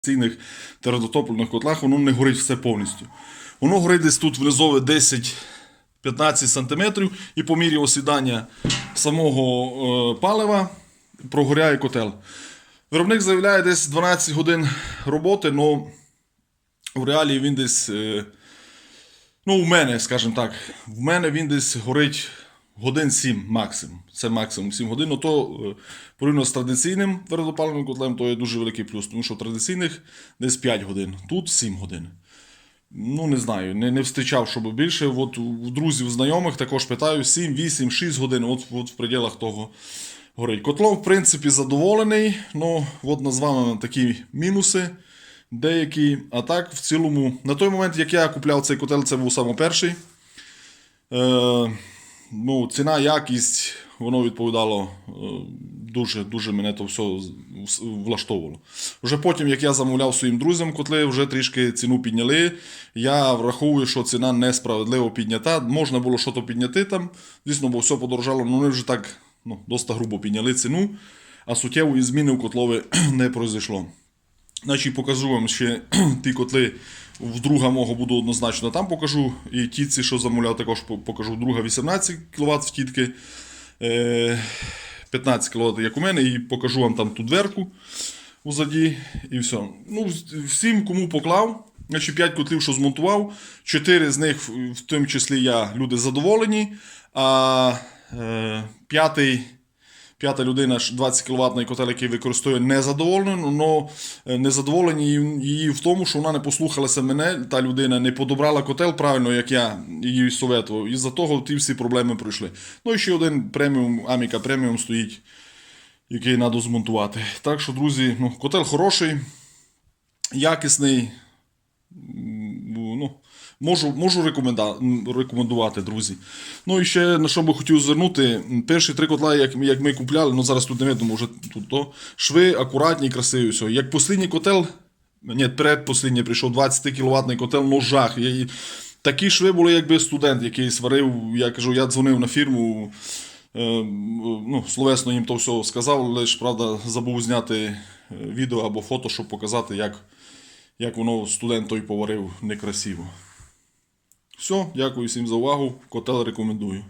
ційних твердотопливних котлах воно не горить все повністю. Воно горить десь тут внизове 10-15 см і по мірі осідання самого е, палива прогоряє котел. Виробник заявляє десь 12 годин роботи, але в реалії він десь. е, Ну, в мене, скажімо так, в мене він десь горить годин 7 максимум. Це максимум 7 годин. Ну, то е, порівняно з традиційним твердопаливним котлем, то є дуже великий плюс, тому що в традиційних десь 5 годин, тут 7 годин. Ну, не знаю, не, не встрічав, щоб більше. От у друзів, знайомих також питаю 7, 8, 6 годин, от, от в пределах того горить. Котлом, в принципі, задоволений. Ну, от назвали такі мінуси деякі. А так, в цілому, на той момент, як я купляв цей котел, це був саме перший. Е, ну, ціна, якість, воно відповідало е, дуже, дуже мене то все влаштовувало. Вже потім, як я замовляв своїм друзям котли, вже трішки ціну підняли. Я враховую, що ціна несправедливо піднята. Можна було щось підняти там, звісно, бо все подорожало, але вони вже так ну, досить грубо підняли ціну, а суттєвої зміни в котлові не пройшло. Значить, покажу вам ще ті котли в друга мого буду однозначно там покажу. І тітці, що замовляв, також по- покажу. Друга 18 кВт в тітки, е, 15 кВт, як у мене, і покажу вам там ту дверку узаді. І все. Ну, всім, кому поклав. Значить, 5 котлів, що змонтував, 4 з них, в- в тому числі я, люди задоволені, а е, п'ятий. П'ята людина 20 кВт котел, який використовує незадоволено, але незадоволені її в тому, що вона не послухалася мене, та людина не подобрала котел правильно, як я її советував. І за того ті всі проблеми пройшли. Ну і ще один преміум, Аміка преміум стоїть, який треба змонтувати. Так що, друзі, ну, котел хороший, якісний. Ну, можу, можу рекомендувати, друзі. Ну і ще на що би хотів звернути. Перші три котла, як, як ми купляли, ну зараз тут не видно, може тут то. Шви акуратні, красиві. Все. Як послідній котел, ні, предпослідній прийшов 20 кВт котел, ну жах. Я, такі шви були, якби студент, який сварив. Я кажу, я дзвонив на фірму. е, Ну, словесно їм то все сказав, лише правда забув зняти е, відео або фото, щоб показати, як, як воно студент той поварив некрасиво. Все, дякую всім за увагу. Котел рекомендую.